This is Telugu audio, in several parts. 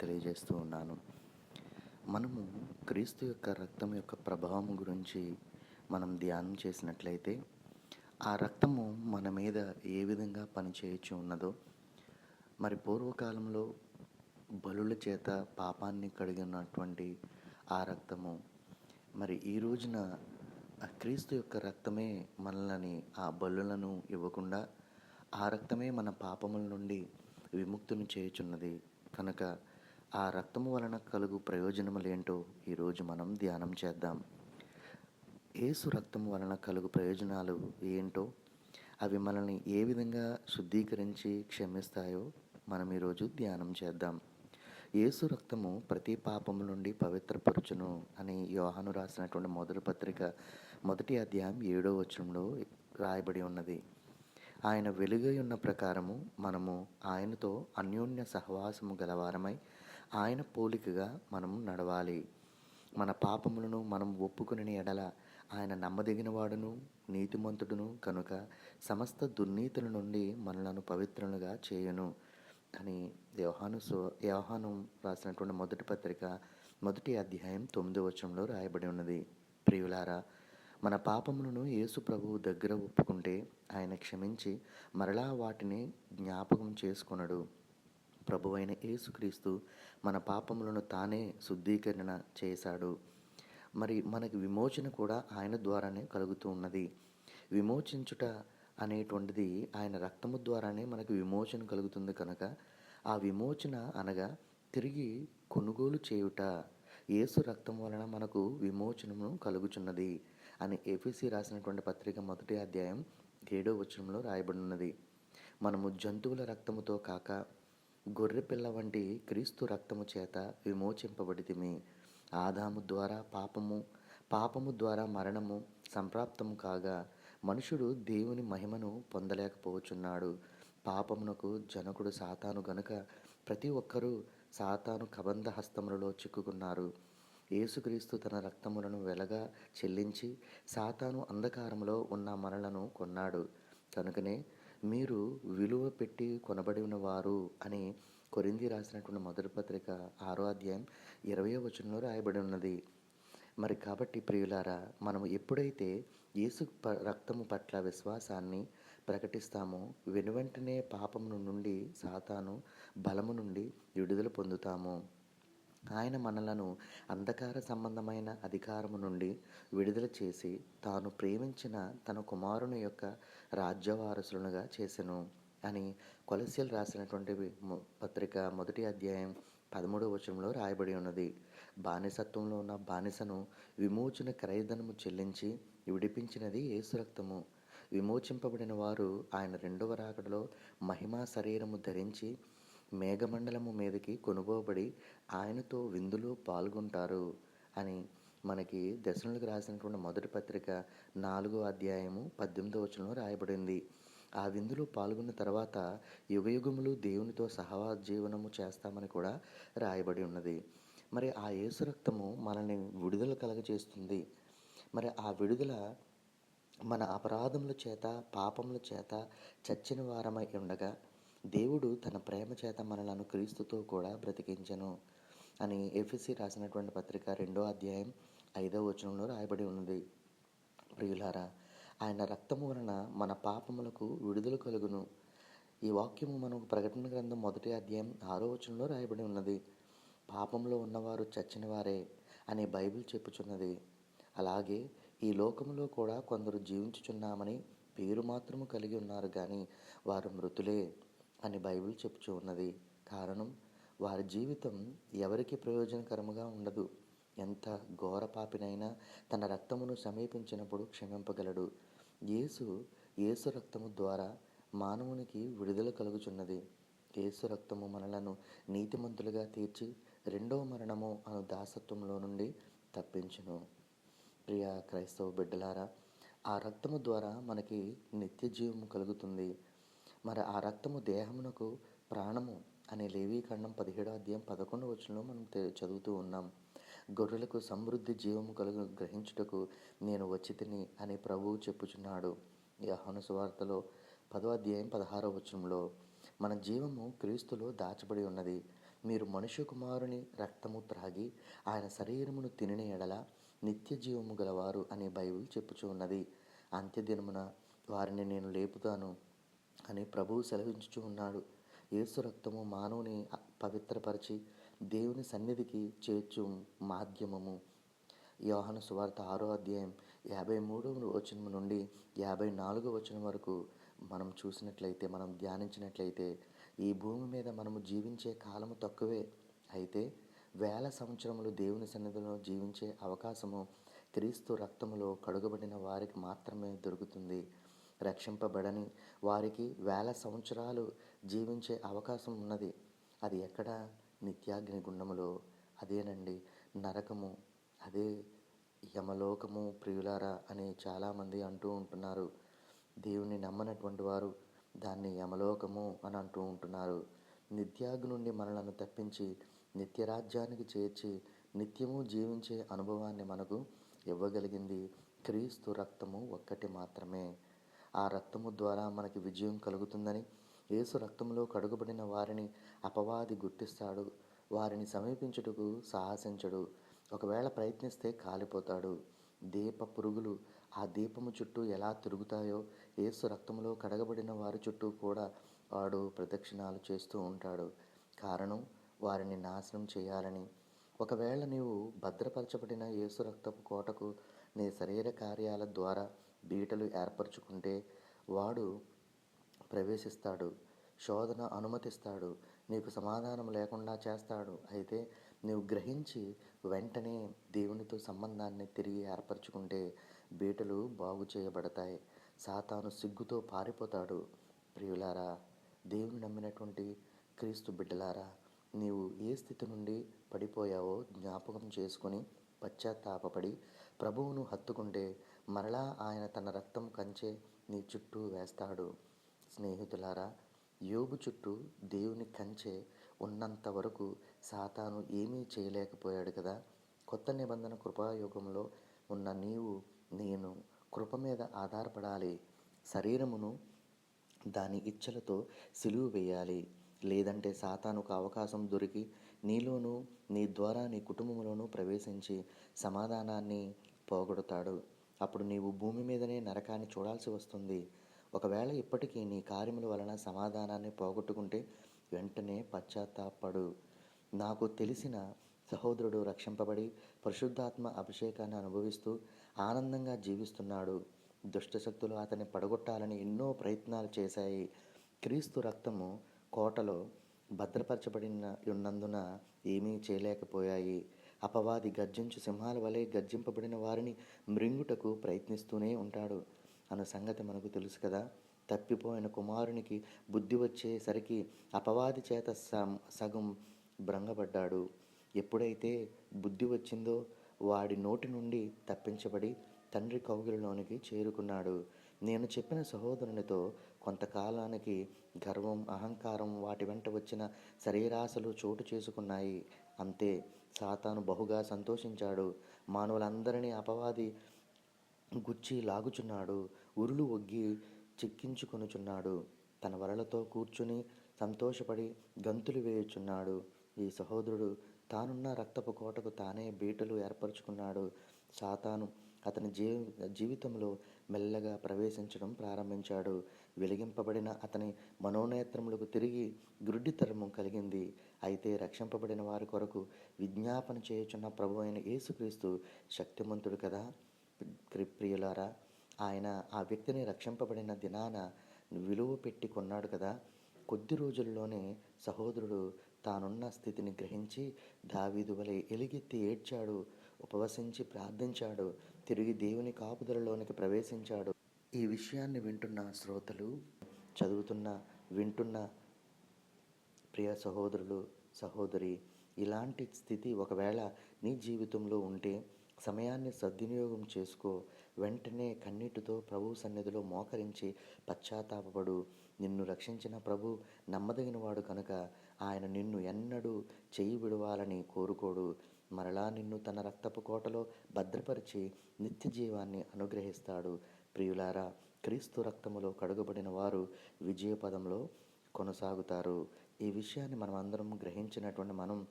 తెలియజేస్తూ ఉన్నాను. మనము క్రీస్తు యొక్క రక్తం యొక్క ప్రభావం గురించి మనం ధ్యానం చేసినట్లయితే ఆ రక్తము మన మీద ఏ విధంగా పనిచేయచ్చు ఉన్నదో మరి పూర్వకాలంలో బలుల చేత పాపాన్ని కడిగినటువంటి ఆ రక్తము మరి ఈ రోజున ఆ క్రీస్తు యొక్క రక్తమే మనల్ని ఆ బలులను ఇవ్వకుండా ఆ రక్తమే మన పాపముల నుండి విముక్తిని చేయుచున్నది. కనుక ఆ రక్తము వలన కలుగు ప్రయోజనములేంటో ఈరోజు మనం ధ్యానం చేద్దాం. ఏసు రక్తము వలన కలుగు ప్రయోజనాలు ఏంటో అవి మనల్ని ఏ విధంగా శుద్ధీకరించి క్షమిస్తాయో మనం ఈరోజు ధ్యానం చేద్దాం. యేసు రక్తము ప్రతి పాపము నుండి పవిత్రపరచును అని యోహాను రాసినటువంటి మొదటి పత్రిక మొదటి అధ్యాయం ఏడో వచనంలో రాయబడి ఉన్నది. ఆయన వెలుగై ఉన్న ప్రకారము మనము ఆయనతో అన్యోన్య సహవాసము గలవారమై ఆయన పోలికగా మనం నడవాలి. మన పాపములను మనం ఒప్పుకుని ఎడల ఆయన నమ్మదగినవాడును నీతిమంతుడును కనుక సమస్త దుర్నీతుల నుండి మనలను పవిత్రులుగా చేయను. అని వ్యవహాను సో యోహాను రాసినటువంటి మొదటి పత్రిక మొదటి అధ్యాయం తొమ్మిదో వచనంలో రాయబడి ఉన్నది. ప్రియులారా మన పాపములను యేసు ప్రభువు దగ్గర ఒప్పుకుంటే ఆయన క్షమించి మరలా వాటిని జ్ఞాపకం చేసుకొనడు. ప్రభువైన యేసుక్రీస్తు మన పాపములను తానే శుద్ధీకరణ చేశాడు. మరి మనకి విమోచన కూడా ఆయన ద్వారానే కలుగుతూ ఉన్నది. విమోచించుట అనేటువంటిది ఆయన రక్తము ద్వారానే మనకు విమోచన కలుగుతుంది కనుక ఆ విమోచన అనగా తిరిగి కొనుగోలు చేయుట. యేసు రక్తం వలన మనకు విమోచనము కలుగుచున్నది అని ఏపీసీ రాసినటువంటి పత్రిక మొదటి అధ్యాయం ఏడో వచనంలో రాయబడి ఉన్నది మనము జంతువుల రక్తముతో కాక గొర్రెపిల్ల వంటి క్రీస్తు రక్తము చేత విమోచింపబడితిమి. ఆదాము ద్వారా పాపము పాపము ద్వారా మరణము సంప్రాప్తము కాగా మనుషుడు దేవుని మహిమను పొందలేకపోవచ్చున్నాడు. పాపమునకు జనకుడు సాతాను గనుక ప్రతి ఒక్కరూ సాతాను కబంధ హస్తములలో చిక్కుకున్నారు. యేసుక్రీస్తు తన రక్తములను వెలగా చెల్లించి సాతాను అంధకారములో ఉన్న మనలను కొన్నాడు. కనుకనే మీరు విలువ పెట్టి కొనబడి ఉన్నవారు అని కొరింది రాసినటువంటి మొదటి పత్రిక ఆరో అధ్యాయం ఇరవై వచనంలో రాయబడి ఉన్నది. మరి కాబట్టి ప్రియులారా మనం ఎప్పుడైతే యేసు ప రక్తము పట్ల విశ్వాసాన్ని ప్రకటిస్తామో వెనువెంటనే పాపము నుండి సాతాను బలము నుండి విడుదల పొందుతాము. ఆయన మనలను అంధకార సంబంధమైన అధికారము నుండి విడుదల చేసి తాను ప్రేమించిన తన కుమారుని యొక్క రాజ్యవారసులనుగా చేసెను అని కొలసీలు రాసినటువంటి పత్రిక మొదటి అధ్యాయం పదమూడవ వచనంలో రాయబడి ఉన్నది. బానిసత్వంలో ఉన్న బానిసను విమోచన క్రయధనము చెల్లించి విడిపించినది ఏసురక్తము విమోచింపబడిన వారు ఆయన రెండవ రాకడలో మహిమా శరీరము ధరించి మేఘమండలము మీదకి కొనుగోబడి ఆయనతో విందులో పాల్గొంటారు అని మనకి దశనులకు రాసినటువంటి మొదటి పత్రిక నాలుగో అధ్యాయము పద్దెనిమిదో వచనంలో రాయబడింది. ఆ విందులో పాల్గొన్న తర్వాత యుగయుగములు దేవునితో సహవా జీవనము చేస్తామని కూడా రాయబడి ఉన్నది. మరి ఆ యేసు రక్తము మనల్ని విడుదల కలగజేస్తుంది. మరి ఆ విడుదల మన అపరాధముల చేత పాపముల చేత చచ్చిన వారమై ఉండగా దేవుడు తన ప్రేమ చేత మనలను క్రీస్తుతో కూడా బ్రతికించను అని ఎఫ్ఎస్సి రాసినటువంటి పత్రిక రెండో అధ్యాయం ఐదో వచనంలో రాయబడి ఉన్నది. ప్రియులారా ఆయన రక్తము వలన మన పాపములకు విడుదల కలుగును. ఈ వాక్యము మనకు ప్రకటన గ్రంథం మొదటి అధ్యాయం ఆరో వచనంలో రాయబడి ఉన్నది. పాపంలో ఉన్నవారు చచ్చిన వారే అని బైబిల్ చెప్పుచున్నది. అలాగే ఈ లోకములో కూడా కొందరు జీవించుచున్నామని పేరు మాత్రము కలిగి ఉన్నారు కానీ వారు మృతులే. అని బైబిల్ చెప్పుచూ ఉన్నది. కారణం వారి జీవితం ఎవరికి ప్రయోజనకరముగా ఉండదు. ఎంత ఘోర పాపినైనా తన రక్తమును సమీపించినప్పుడు క్షమింపగలడు. యేసు యేసు రక్తము ద్వారా మానవునికి విడుదల కలుగుచున్నది. యేసు రక్తము మనలను నీతిమంతులుగా తీర్చి రెండవ మరణము అను దాసత్వంలో నుండి తప్పించును. ప్రియ క్రైస్తవ బిడ్డలారా ఆ రక్తము ద్వారా మనకి నిత్య జీవము కలుగుతుంది. మరి ఆ రక్తము దేహమునకు ప్రాణము అనే లేవీఖండం పదిహేడో అధ్యాయం పదకొండవ వచనంలో మనం చదువుతూ ఉన్నాం. గొర్రెలకు సమృద్ధి జీవము కలుగు గ్రహించుటకు నేను వచ్చి తిని అని ప్రభువు చెప్పుచున్నాడు. యెహోను సువార్తలో పదో అధ్యాయం పదహారో వచనంలో మన జీవము క్రీస్తులో దాచబడి ఉన్నది. మీరు మనుష్య కుమారుని రక్తము త్రాగి ఆయన శరీరమును తినిన ఎడల నిత్య జీవము గలవారు అనే బైబిల్ చెప్పుచూ ఉన్నది. అంత్యదినమున వారిని నేను లేపుతాను. అని ప్రభువు సెలవించుచూ ఉన్నాడు. యేసు రక్తము మానవుని పవిత్రపరిచి దేవుని సన్నిధికి చేర్చు మాధ్యమము. యోహాను సువార్త ఆరో అధ్యాయం యాభై మూడవ వచనం నుండి యాభై నాలుగో వచనం వరకు మనం చూసినట్లయితే మనం ధ్యానించినట్లయితే ఈ భూమి మీద మనము జీవించే కాలము తక్కువే. అయితే వేల సంవత్సరములు దేవుని సన్నిధిలో జీవించే అవకాశము క్రీస్తు రక్తములో కడుగబడిన వారికి మాత్రమే దొరుకుతుంది. రక్షింపబడని వారికి వేల సంవత్సరాలు జీవించే అవకాశం ఉన్నది. అది ఎక్కడ? నిత్యాగ్ని గుండములో. అదేనండి నరకము. అదే యమలోకము ప్రియులారా అని చాలామంది అంటూ ఉంటున్నారు. దేవుని నమ్మనటువంటి వారు దాన్ని యమలోకము అని అంటూ ఉంటున్నారు. నిత్యాగ్ని నుండి మనలను తప్పించి నిత్యరాజ్యానికి చేర్చి నిత్యము జీవించే అనుభవాన్ని మనకు ఇవ్వగలిగింది క్రీస్తు రక్తము ఒక్కటి మాత్రమే. ఆ రక్తము ద్వారా మనకి విజయం కలుగుతుందని యేసు రక్తంలో కడుగబడిన వారిని అపవాది గుర్తిస్తాడు. వారిని సమీపించుటకు సాహసించడు. ఒకవేళ ప్రయత్నిస్తే కాలిపోతాడు. దీప పురుగులు ఆ దీపము చుట్టూ ఎలా తిరుగుతాయో యేసు రక్తంలో కడగబడిన వారి చుట్టూ కూడా వాడు ప్రదక్షిణాలు చేస్తూ ఉంటాడు. కారణం వారిని నాశనం చేయాలని. ఒకవేళ నీవు భద్రపరచబడిన యేసు రక్తపు కోటకు నీ శరీర కార్యాల ద్వారా బీటలు ఏర్పరచుకుంటే వాడు ప్రవేశిస్తాడు శోధన అనుమతిస్తాడు నీకు సమాధానం లేకుండా చేస్తాడు. అయితే నీవు గ్రహించి వెంటనే దేవునితో సంబంధాన్ని తిరిగి ఏర్పరచుకుంటే బీటలు బాగు చేయబడతాయి. సాతాను సిగ్గుతో పారిపోతాడు. ప్రియులారా దేవుని నమ్మినటువంటి క్రీస్తు బిడ్డలారా నీవు ఏ స్థితి నుండి పడిపోయావో జ్ఞాపకం చేసుకొని పశ్చాత్తాపడి ప్రభువును హత్తుకుంటే మరలా ఆయన తన రక్తం కంచే నీ చుట్టూ వేస్తాడు. స్నేహితులారా యోబు చుట్టూ దేవుని కంచె ఉన్నంత వరకు సాతాను ఏమీ చేయలేకపోయాడు కదా. కొత్త నిబంధన కృపాయుగంలో ఉన్న నీవు నేను కృప మీద ఆధారపడాలి. శరీరమును దాని ఇచ్చలతో సిలువు వేయాలి. లేదంటే సాతానుకు అవకాశం దొరికి నీలోనూ నీ ద్వారా నీ కుటుంబంలోనూ ప్రవేశించి సమాధానాన్ని పోగొడతాడు. అప్పుడు నీవు భూమి మీదనే నరకాన్ని చూడాల్సి వస్తుంది. ఒకవేళ ఇప్పటికీ నీ కార్యముల వలన సమాధానాన్ని పోగొట్టుకుంటే వెంటనే పశ్చాత్తాపడు. నాకు తెలిసిన సహోదరుడు రక్షింపబడి పరిశుద్ధాత్మ అభిషేకాన్ని అనుభవిస్తూ ఆనందంగా జీవిస్తున్నాడు. దుష్టశక్తులు అతన్ని పడగొట్టాలని ఎన్నో ప్రయత్నాలు చేశాయి. క్రీస్తు రక్తము కోటలో భద్రపరచబడిన ఉన్నందున ఏమీ చేయలేకపోయాయి. అపవాది గర్జించు సింహాల వలె గర్జింపబడిన వారిని మృంగుటకు ప్రయత్నిస్తూనే ఉంటాడు. అన్న సంగతి మనకు తెలుసు కదా. తప్పిపోయిన కుమారునికి బుద్ధి వచ్చేసరికి అపవాది చేత సగం భ్రంగపడ్డాడు. ఎప్పుడైతే బుద్ధి వచ్చిందో వాడి నోటి నుండి తప్పించబడి తండ్రి కౌగిలిలోనికి చేరుకున్నాడు. నేను చెప్పిన సహోదరునితో కొంతకాలానికి గర్వం అహంకారం వాటి వెంట వచ్చిన శరీరాశలు చోటు చేసుకున్నాయి. అంతే సాతాను బహుగా సంతోషించాడు. మానవులందరినీ అపవాది గుచ్చి లాగుచున్నాడు. ఉరులు ఒగ్గి చిక్కించుకొనుచున్నాడు. తన వరలతో కూర్చుని సంతోషపడి గంతులు వేయుచున్నాడు. ఈ సహోదరుడు తానున్న రక్తపు కోటకు తానే బీటలు ఏర్పరచుకున్నాడు. సాతాను అతని జీ జీవితంలో మెల్లగా ప్రవేశించడం ప్రారంభించాడు. వెలిగింపబడిన అతని మనోనేత్రములకు తిరిగి గురుడితరము కలిగింది. అయితే రక్షింపబడిన వారి కొరకు విజ్ఞాపన చేయుచున్న ప్రభు అయిన యేసుక్రీస్తు శక్తిమంతుడు కదా? ప్రియులారా ఆయన ఆ వ్యక్తిని రక్షింపబడిన దినాన విలువ పెట్టి కొన్నాడు కదా? కొద్ది రోజుల్లోనే సహోదరుడు తానున్న స్థితిని గ్రహించి దావీదు వలె ఎలుగెత్తి ఏడ్చాడు ఉపవసించి ప్రార్థించాడు. తిరిగి దేవుని కాపుదలలోనికి ప్రవేశించాడు. ఈ విషయాన్ని వింటున్న శ్రోతలు చదువుతున్న వింటున్న ప్రియ సహోదరులు సహోదరి ఇలాంటి స్థితి ఒకవేళ నీ జీవితంలో ఉంటే సమయాన్ని సద్వినియోగం చేసుకో. వెంటనే కన్నీటితో ప్రభు సన్నిధిలో మోకరించి పశ్చాత్తాపడు నిన్ను రక్షించిన ప్రభు నమ్మదగినవాడు కనుక ఆయన నిన్ను ఎన్నడూ చేయి విడవాలని కోరుకోడు. మరలా నిన్ను తన రక్తపు కోటలో భద్రపరిచి నిత్య జీవాన్ని అనుగ్రహిస్తాడు. ప్రియులారా క్రీస్తు రక్తములో కడుగబడిన వారు విజయపదంలో కొనసాగుతారు. ఈ విషయాన్ని మనం అందరం గ్రహించినటువంటి మనం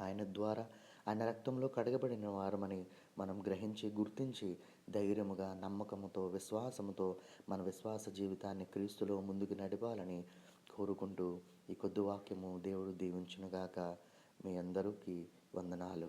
ఆయన ద్వారా ఆయన రక్తంలో కడగబడిన వారమని మనం గ్రహించి గుర్తించి ధైర్యముగా నమ్మకముతో విశ్వాసముతో మన విశ్వాస జీవితాన్ని క్రీస్తులో ముందుకు నడపాలని కోరుకుంటూ ఈ కొద్ది వాక్యము దేవుడు దీవించునుగాక. మీ అందరికీ వందనాలు.